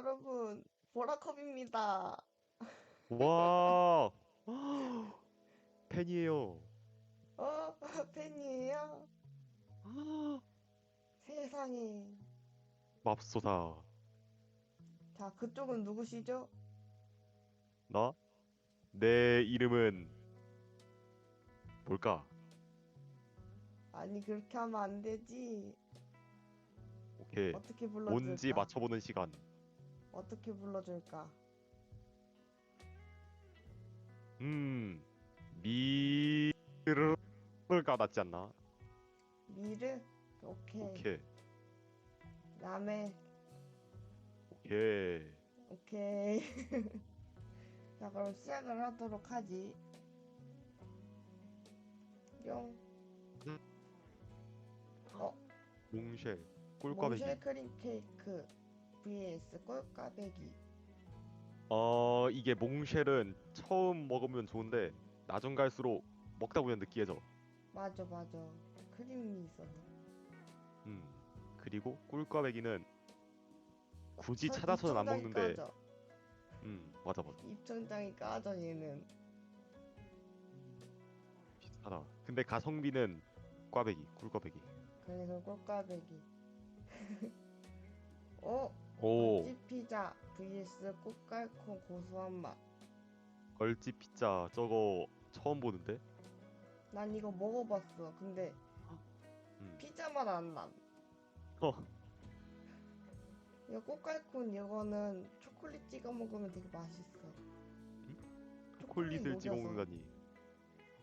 여러분, 보라컵입니다. 와 팬이에요. 어, 팬이에요? 세상에. 맙소사. 자, 그쪽은 누구시죠? 나? 내 이름은 뭘까? 아니, 그렇게 하면 안 되지. 오케이. 어떻게 불러줄까? 뭔지 맞춰보는 시간. 어떻게 불러줄까? 음, 미르가 낫지 않나? 미르? 오케이. 오케이, 남해. 오케이. 오케이. 자, 그럼 시작을 하도록 하지. 뿅. 어, 몽쉘, 꿀꽈배기. 몽쉘 크림 케이크 vs 꼴까배기. 어, 이게 몽쉘은 처음 먹으면 좋은데 나중 갈수록 먹다 보면 느끼해져. 맞아, 맞아. 크림이 있어서. 음, 그리고 꿀꽈배기는 굳이 설- 찾아서는 안 입천장이 먹는데, 까져. 음, 맞아 맞아. 입천장이 까져 얘는. 비슷하다. 근데 가성비는 꽈배기, 꿀꽈배기. 그래서 꼴까배기. 어? 오, 집 피자 vs 꽃갈콘 고소한 맛. 얼집 피자 저거 처음 보는데? 난 이거 먹어봤어. 근데 음. 피자 맛안 남. 어, 이거 꽃갈콘 이거는 초콜릿 찍어 먹으면 되게 맛있어. 초콜릿을 찍어 녹여서. 먹는다니.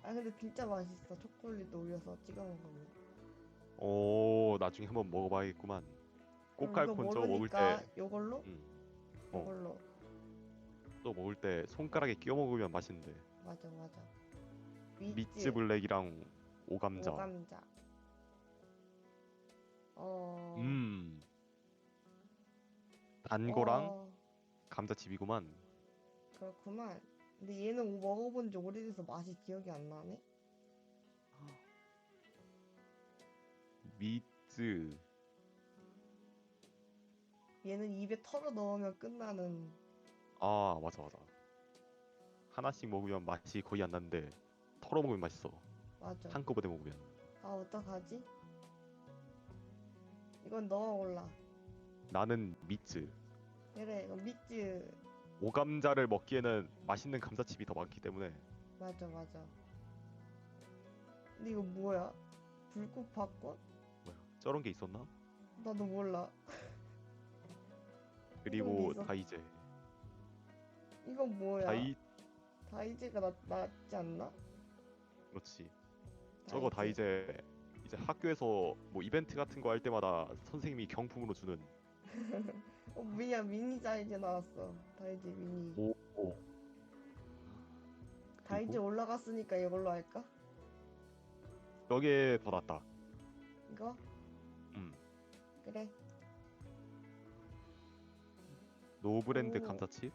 아 근데 진짜 맛있어. 초콜릿 올려서 찍어 먹으면. 오, 나중에 한번 먹어봐야겠구만. 꽃갈콘 이거 저거 먹을 때, 요걸로? 음, 어. 요걸로. 또 먹을 때 손가락에 끼워 먹으면 맛있는데. 맞아 맞아. 미츠 블랙이랑 오감자. 오감자. 어. 음. 단 거랑 어, 감자칩이구만. 그렇구만. 근데 얘는 먹어본 지 오래돼서 맛이 기억이 안 나네. 미츠. 얘는 입에 털어 넣으면 끝나는. 아, 맞아, 맞아. 하나씩 먹으면 맛이 거의 안 나는데 털어 먹으면 맛있어. 맞아. 한꺼번에 먹으면. 아 어떡하지? 이건 너가 골라. 나는 미츠. 그래, 이건 미츠. 오감자를 먹기에는 맛있는 감자칩이 더 많기 때문에 맞아, 맞아. 근데 이거 뭐야? 불꽃 팝콘? 뭐야 저런 게 있었나? 나도 몰라. 그리고? 다이제. 이건 뭐야? 다이 다이제가 나, 낫지 않나? 그렇지. 저거 다이제 이제 학교에서 뭐 이벤트 같은 거 할 때마다 선생님이 경품으로 주는 어, 미야 미니 다이제 나왔어. 다이제 미니. 오. 오. 다이제 그리고 올라갔으니까 이걸로 할까? 여기에 더 낫다. 이거? 음. 그래. 노브랜드 오. 감자칩,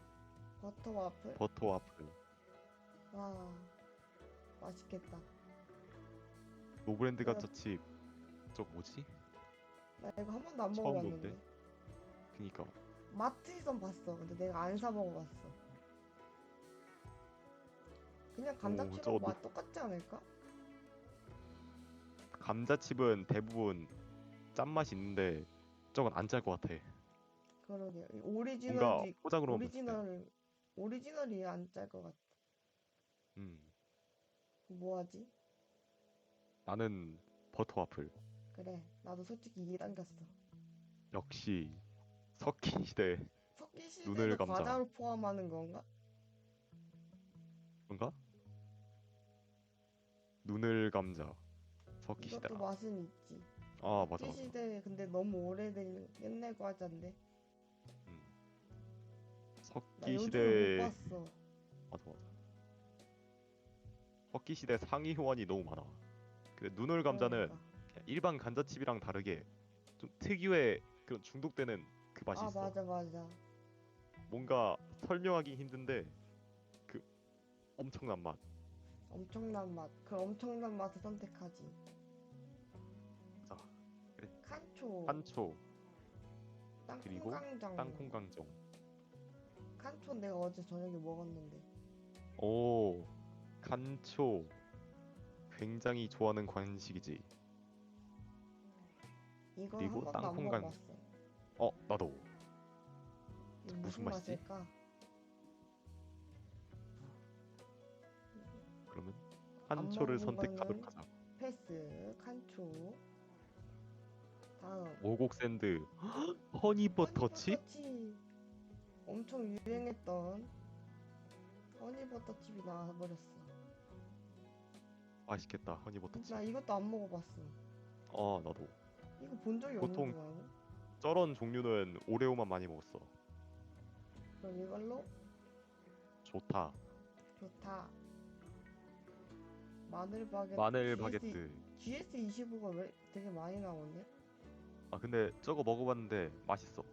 버터 와플. 버터 와플. 와. 맛있겠다. 노브랜드 내가- 감자칩. 저 뭐지? 나 이거 한 번도 안 처음 먹어봤는데. 그니까 마트에선 봤어. 근데 내가 안 사 먹어봤어. 그냥 저거 맛 똑같지 않을까? 감자칩은 대부분 짠맛이 있는데 저건 안 짤 것 같아. 그러게요. 뭔가 오리지널이 포장으로 오리지널 오리지널이 안 짤 것 같아. 음. 뭐 하지? 나는 버터 와플. 그래. 나도 솔직히 이해 당겼어. 역시 석기 시대 석기 눈을 시대는 감자. 과자를 포함하는 건가? 뭔가? 눈을 감자. 석기 시대. 이것도 맛은 있지. 아 맞아 석기 맞아. 시대 근데 너무 오래된 옛날 과자인데. 나 석기 못 시대 봤어. 맞아 맞아. 석기 시대 상위 호환이 너무 많아. 근데 눈을 감자는 그러니까. 일반 감자칩이랑 다르게 좀 특유의 그런 중독되는 그 맛이 아 있어. 맞아 맞아. 뭔가 설명하기 힘든데 그 엄청난 맛. 엄청난 맛. 그 엄청난 맛을 선택하지. 자, 그래. 칸초. 한초. 그리고 땅콩강정. 땅콩 강정. 칸초 내가 어제 저녁에 먹었는데. 오, 칸초. 굉장히 좋아하는 간식이지. 이거 그리고 한 번도 안 땅콩강- 먹어봤어. 어, 나도. 이거 무슨 무슨 맛이지? 맛일까? 그러면 칸초를 먹은 선택하도록 거는- 하자. 패스, 칸초. 다음. 오곡 샌드. 허니버터칩? 허니버터칩. 엄청 유행했던 허니버터칩이 나와버렸어. 맛있겠다. 허니버터칩. 나 이것도 안 먹어봤어. 어, 나도. 이거 본 적이 보통- 없는 줄 아니? 저런 종류는 오레오만 많이 먹었어. 그럼 이걸로 좋다. 좋다. 마늘 바게트. 마늘 GS 바게트. GS25가 왜 되게 많이 나오네? 아 근데 저거 먹어봤는데 맛있어.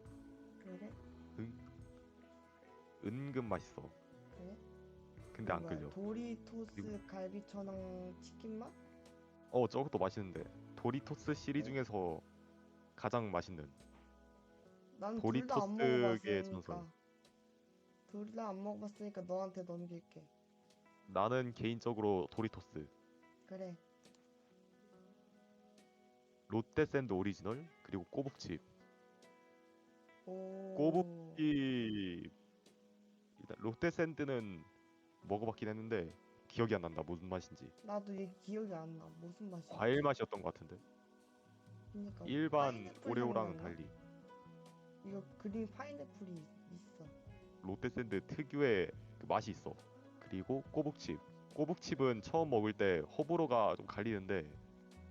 그래? 은근 맛있어. 그래? 근데 안 뭐야, 끌려. 도리토스 그리고- 갈비 천왕 치킨 맛? 어 저것도 맛있는데 도리토스 시리즈 네. 중에서 가장 맛있는. 난 둘 다 안 도리토스계 먹어봤으니까. 전설. 둘다 안 먹어봤으니까 너한테 넘길게. 나는 개인적으로 도리토스. 그래. 롯데샌드 오리지널 그리고 꼬북칩. 오. 꼬북칩. 일단 롯데샌드는 먹어봤긴 했는데 기억이 안 난다 무슨 맛인지. 나도 얘 기억이 안 나. 무슨 맛이야? 과일 맛이었던 것 같은데. 그러니까 일반 파인애플 오레오랑은 향? 달리 이거 그린 파인애플이 있어. 롯데샌드 특유의 그 맛이 있어. 그리고 꼬북칩. 꼬북칩은 처음 먹을 때 호불호가 좀 갈리는데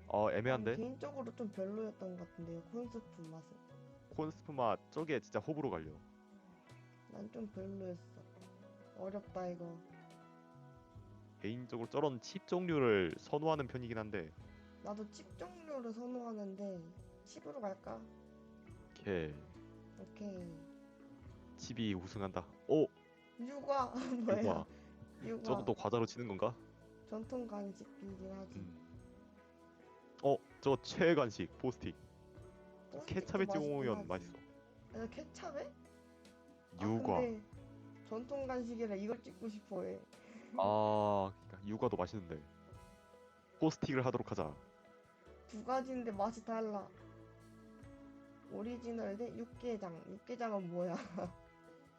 어난 애매한데 개인적으로 좀 별로였던 것 같은데요. 콘스프 맛은. 콘스프 맛 저게 진짜 호불호 갈려. 난 좀 별로였어. 어렵다 이거. 개인적으로 저런 칩 종류를 선호하는 편이긴 한데 나도 칩 종류를 선호하는데 칩으로 갈까? 이렇게 오케이. 칩이 우승한다. 오 육아 뭐야? 이거 육아. 저것도 과자로 치는 건가? 전통 간식이긴 하지. 음. 어, 저 최간식 포스틱. 포스틱도 케찹에 찍어 맛있긴 먹으면 하지. 맛있어. 야, 케찹에? 유과. 아, 근데 전통 간식이라 이걸 찍고 싶어해. 아, 그러니까 유과도 맛있는데. 포스틱을 하도록 하자. 두 가지인데 맛이 달라. 오리지널 대 육개장. 육개장은 뭐야?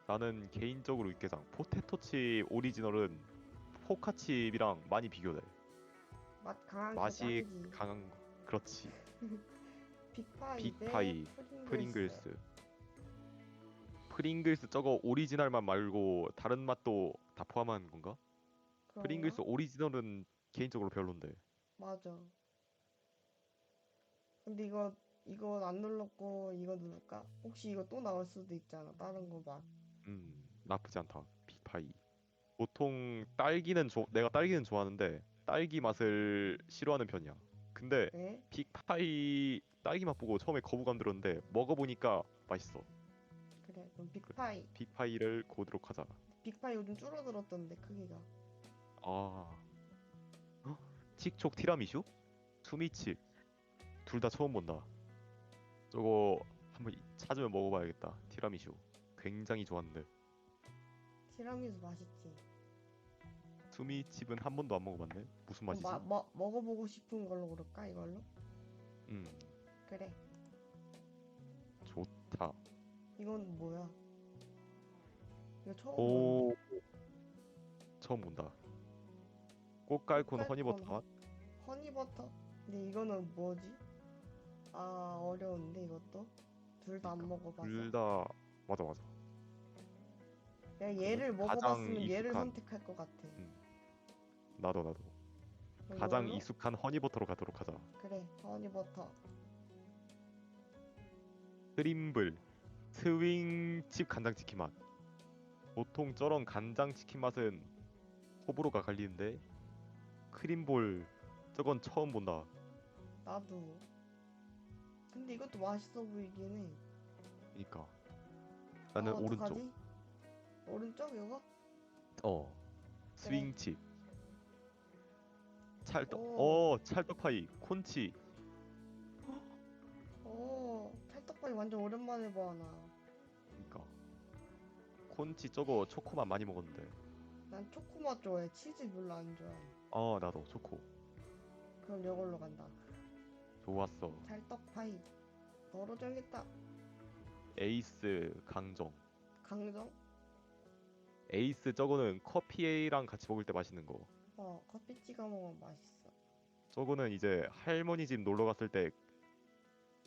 나는 개인적으로 육개장 포테토칩 오리지널은 포카칩이랑 많이 비교돼. 맛 강한 게 맛이 짱이지. 강한 거. 그렇지. 빅파이, 빅파이, 대 프링글스. 프링글스. 프링글스 저거 오리지널 맛 말고 다른 맛도 다 포함한 건가? 그런가? 프링글스 오리지널은 개인적으로 별론데. 맞아. 근데 이거 이거 안 눌렀고 이거 누를까? 혹시 이거 또 나올 수도 있잖아. 다른 거 맛. 음, 나쁘지 않다. 빅파이. 보통 딸기는 좋 내가 딸기는 좋아하는데 딸기 맛을 싫어하는 편이야. 근데 네? 빅파이 딸기 맛 보고 처음에 거부감 들었는데 먹어보니까 맛있어. 그럼 빅파이. 빅파이를 고르도록 하자. 빅파이 요즘 줄어들었던데 크기가. 아, 헉? 칙촉 티라미슈? 수미칩 둘다 처음 본다. 저거 한번 이- 찾으면 먹어봐야겠다. 티라미슈 굉장히 좋았는데 티라미수 맛있지. 수미칩은 한 번도 안 먹어봤네. 무슨 그럼 맛이지? 마, 뭐, 먹어보고 싶은 걸로 고를까 이걸로? 음, 그래. 좋다. 이건 뭐야? 이거 처음. 오, 처음 본다. 꽃갈콘 꽃갈콘. 허니버터 맛? 허니버터? 근데 이거는 뭐지? 아 어려운데 이것도? 둘 다 안 먹어봐서. 둘다 맞아 맞아. 내가 얘를 가장 먹어봤으면 얘를 익숙한- 선택할 것 같아. 나도 나도. 그럼 가장 이걸로? 익숙한 허니버터로 가도록 하자. 그래 허니버터. 크림블 스윙칩 간장치킨 맛 보통 저런 간장 치킨 맛은 호불호가 갈리는데 크림볼 저건 처음 본다 나도. 근데 이것도 맛있어 보이긴 해. 그니까 나는 아, 오른쪽 어떡하지? 오른쪽 이거? 어 스윙칩 찰떡 오. 어 찰떡파이 콘치 오 찰떡 찰떡파이 완전 오랜만에 봐, 나. 콘치 저거 초코만 많이 먹었는데 난 초코맛 좋아해. 치즈 별로 안 좋아해. 어 나도 초코 그럼 이걸로 간다. 좋았어 찰떡파이. 정했다. 에이스 강정 강정? 에이스 저거는 커피랑 같이 먹을 때 맛있는 거 어, 커피 찍어 먹으면 맛있어. 저거는 이제 할머니 집 놀러 갔을 때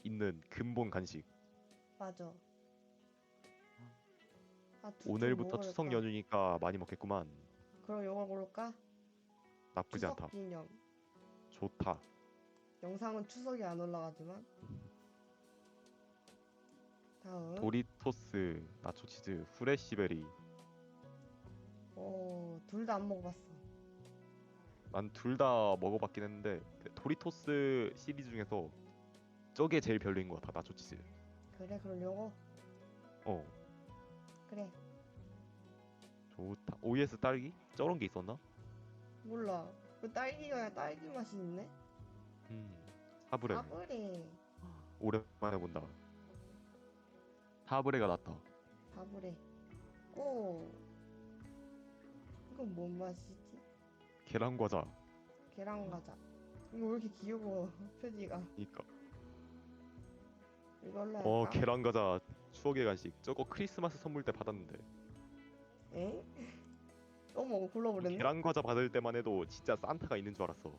있는 근본 간식 맞아. 아, 오늘부터 뭐 추석? 연휴니까 많이 먹겠구만 그럼 이걸 고를까? 나쁘지 추석 않다 기념. 좋다 영상은 추석이 안 올라가지만. 다음. 도리토스 나초 치즈 후레시베리 어, 둘 다 안 먹어봤어. 난 둘 다 먹어봤긴 했는데 그 도리토스 시리즈 중에서 저게 제일 별로인 것 같아 나초 치즈 그래, 그럼 요거. 어 그래. 좋다 OS 딸기? 저런 게 있었나? 몰라. 그 딸기가 딸기 맛이 있네? 음 사브레 바브레. 오랜만에 본다 사브레가 낫다 바브레. 오. 이건 뭔 맛이지? 계란 과자 계란 과자. 이거 왜 이렇게 귀여워, 표지가. 그니까 이걸로 할까? 어 계란 과자 추억의 간식 저거 크리스마스 선물 때 받았는데 엥? 어머, 골라버렸네? 계란 과자 받을 때만 해도 진짜 산타가 있는 줄 알았어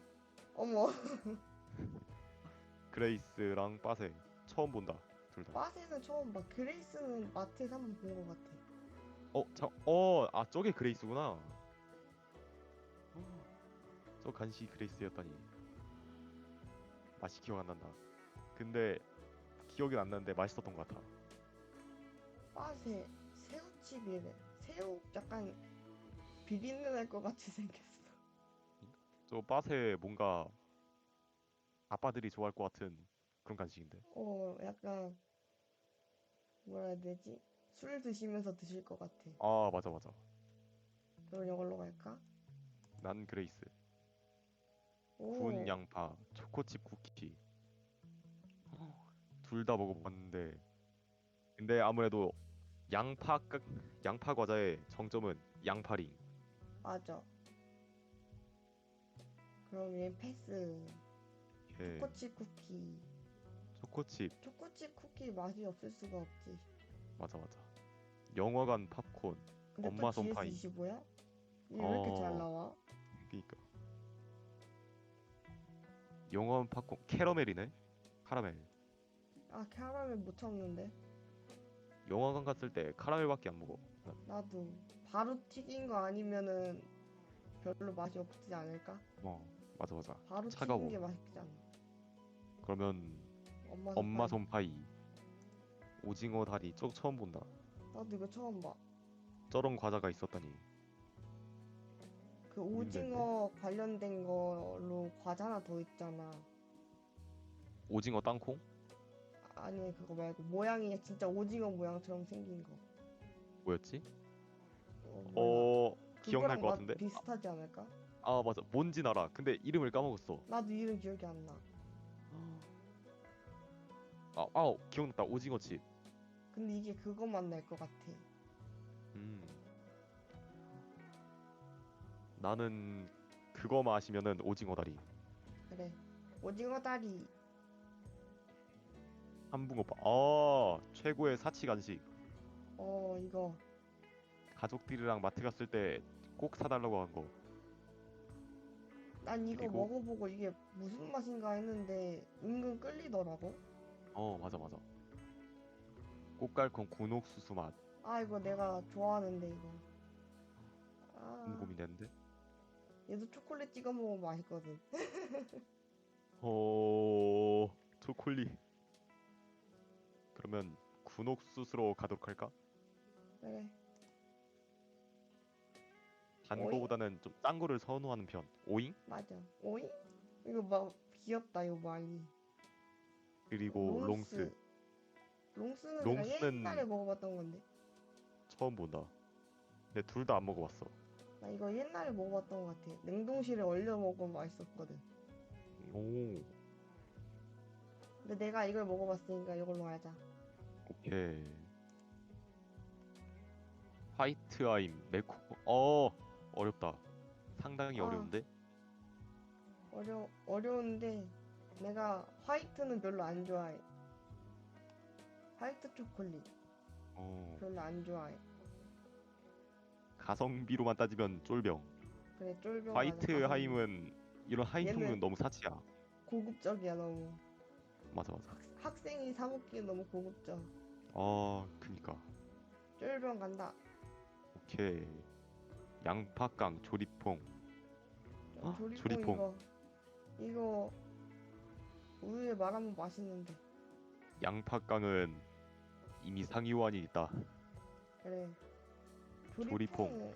어머, 그레이스랑 빠세 처음 본다 둘 다. 빠세는 처음 봐. 그레이스는 마트에서 한번 본 것 같아. 어, 자, 어, 아 저게 그레이스구나. 저 간식 그레이스였다니. 맛이 기억 안 난다. 근데 기억이 안 나는데 맛있었던 것 같아. 빠세, 새우칩이래. 새우 약간 비린내 날 것 같이 생겼어. 저 빠세 뭔가 아빠들이 좋아할 것 같은 그런 간식인데. 어, 약간 뭐라 해야 되지? 술 드시면서 드실 것 같아. 아 맞아 맞아. 그럼 이걸로 갈까? 난 그레이스. 오, 구운 양파, 초코칩 쿠키. 둘 다 먹어봤는데, 근데 아무래도 양파 까- 양파 과자의 정점은 양파링. 맞아. 그럼 얘 패스. 예, 초코칩 쿠키. 초코칩 초코칩 쿠키 맛이 없을 수가 없지. 맞아 맞아. 영화관 팝콘. 근데 엄마 또 손파이. GS25야? 이게 왜 이렇게 잘 어. 나와? 그니까. 영화관 팝콘 캐러멜이네. 카라멜. 아, 캐러멜 못 참는데. 영화관 갔을 때 카라멜밖에 안 먹어. 난. 나도 바로 튀긴 거 아니면은 별로 맛이 없지 않을까? 어 맞아 맞아. 바로 차가워. 튀긴 게 맛있지 않아. 그러면 엄마 엄마 손파이. 손파이. 오징어 다리 저 처음 본다. 나도 이거 처음 봐. 저런 과자가 있었다니. 그? 오징어 관련된 걸로 과자 하나 더 있잖아. 오징어 땅콩? 아니 그거 말고 모양이 진짜 오징어 모양처럼 생긴 거. 뭐였지? 어, 몰라. 어 기억날 그거랑 것 맛 같은데. 비슷하지 않을까? 아 맞아. 뭔진 알아. 근데 이름을 까먹었어. 나도 이름 기억이 안 나. 아, 아 기억났다. 오징어 칩. 근데 이게 그것만 날 것 같아. 음. 나는 그거 마시면은 오징어 다리. 그래. 오징어 다리. 한붕어빵. 아 최고의 사치 간식. 어 이거 가족들이랑 마트 갔을 때 꼭 사달라고 한 거. 난 이거 그리고- 먹어보고 이게 무슨 맛인가 했는데 은근 끌리더라고. 어 맞아 맞아. 꽃갈콘 군옥수수 맛. 아 이거 내가 좋아하는데 이거. 아 너무 고민되는데. 얘도 초콜릿 찍어 먹으면 맛있거든. 어 초콜릿. 그러면 군옥수수로 가도록 할까? 그래. 단 오잉? 거보다는 좀딴 거를 선호하는 편. 오잉? 맞아. 오잉? 이거 막 귀엽다 이거 말이. 그리고 롱스. 롱스는 내가 롱스는- 옛날에 먹어봤던 건데. 처음 본다. 근데 둘 다 안 먹어봤어. 나 이거 옛날에 먹어봤던 것 같아. 냉동실에 얼려 먹으면 맛있었거든. 오. 근데 내가 이걸 먹어봤으니까 이걸로 하자. 오케이. 화이트 아임 메코 어 어렵다. 상당히 아. 어려운데. 어려 어려운데 내가 화이트는 별로 안 좋아해. 화이트 초콜릿 어 별로 안 좋아해. 가성비로만 따지면 쫄병. 그래 쫄병. 화이트 하임은 이런 하임 얘는- 종류는 너무 사치야. 고급적이야 너무. 맞아 맞아. 학, 학생이 사 먹기엔 너무 고급져. 어 그니까. 쫄병 간다. 오케이. 양파깡 조리퐁. 아, 조리퐁 조리퐁. 이거 이거 우유에 말하면 맛있는데. 양파깡은 이미 상위호환이 있다. 그래. 조리퐁.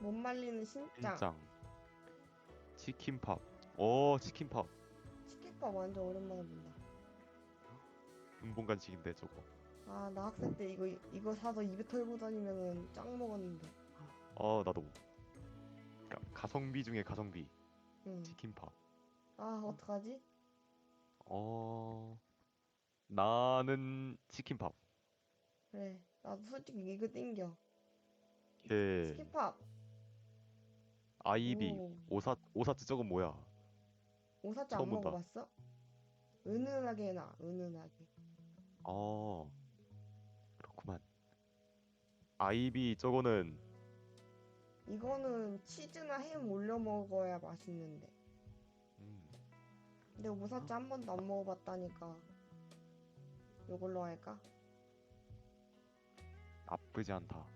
못 말리는 신짱. 찐짱. 치킨팝. 어 치킨팝. 치킨밥 완전 오랜만에 본다. 군본간식인데 저거. 아 나 학생 때 이거 이거 사서 입에 털고 다니면은 짱 먹었는데. 어 나도. 가, 가성비 중에 가성비. 응. 치킨팝. 아 어떡하지? 어 나는 치킨팝. 그래. 나도 솔직히 이거 땡겨. 예. 치킨밥. 아이비. 오. 오사 오사츠 저건 뭐야? 오사치 안 처음 본다. 먹어봤어? 은은하게 나. 은은하게. 어 그렇구만. 아이비 저거는 이거는 치즈나 햄 올려 먹어야 맛있는데. 음, 근데 오사치 한 번도 안 먹어봤다니까. 이걸로 할까? 나쁘지 않다.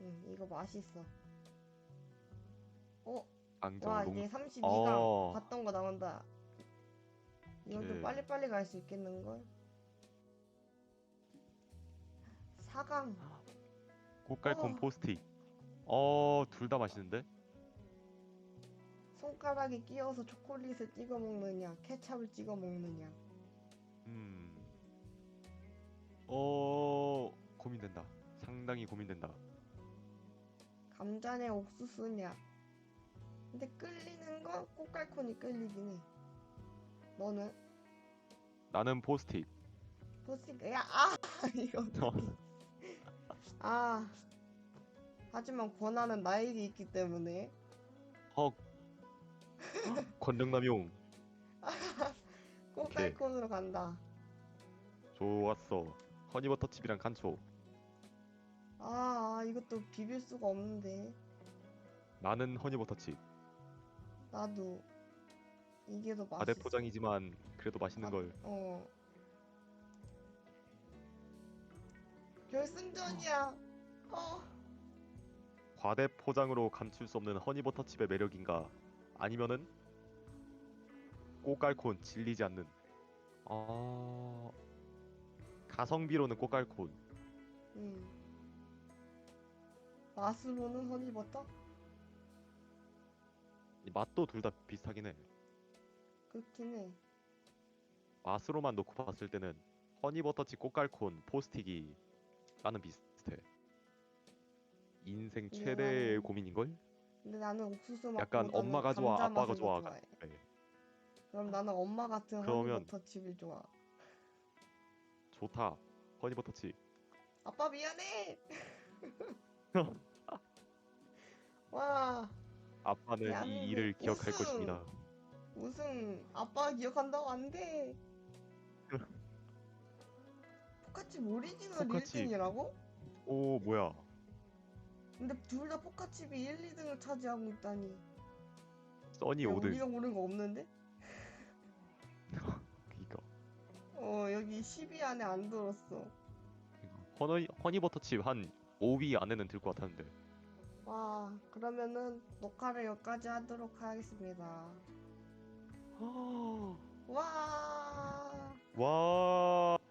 응, 이거 맛있어. 어, 와농 이제 32강 어. 봤던 거 나온다. 이건 좀 오케이. 빨리빨리 갈 수 있겠는걸? 4강 꽃갈콘 어. 포스틱. 어, 둘 다 맛있는데? 손가락에 끼워서 초콜릿을 찍어 먹느냐, 케찹을 찍어 먹느냐. 음. 어, 고민된다. 상당히 고민된다. 감자내 옥수수냐. 근데 끌리는 건 꽃갈콘이 끌리긴 해. 너는? 나는 포스틱. 포스틱, 야, 아! 이거. 아. 하지만 권한은 나에게 있기 때문에. 헉. 권력남용. 꽃갈콘으로 간다. 좋았어. 허니버터칩이랑 간초. 아, 아, 이것도 비빌 수가 없는데. 나는 허니버터칩. 나도. 이게 더 맛있어. 과대 포장이지만 그래도 맛있는 아, 걸. 어. 결승전이야. 어. 과대 포장으로 감출 수 없는 허니버터칩의 매력인가? 아니면은 꽃갈콘 질리지 않는. 아 가성비로는 꽃갈콘. 음. 맛으로는 허니버터? 이 맛도 둘 다 비슷하긴 해. 그렇긴 해. 맛으로만 놓고 봤을 때는 허니버터칩 꽃갈콘 포스틱이 나는 비슷해. 인생 최대의 나는- 고민인걸? 근데 나는 옥수수 맛 약간 엄마가 좋아, 아빠가 좋아. 네. 그럼 나는 엄마 같은 그러면- 허니버터 칩이 좋아. 좋다. 허니버터칩. 아빠 미안해. 와 아빠는 이 일을 기억할 우승! 것입니다. 우승 아빠 기억한다고 안 돼. 포카칩 오리지널 포카칩. 1등이라고? 오 뭐야? 근데 둘 다 포카칩이 1, 2등을 차지하고 있다니. 써니 야, 5등. 우리가 고른 거 없는데? 그니까 어 여기 10위 안에 안 들었어. 허니 허니버터칩 한 5위 안에는 들 것 같았는데. 와 그러면은 녹화를 여기까지 하도록 하겠습니다. 와. 와.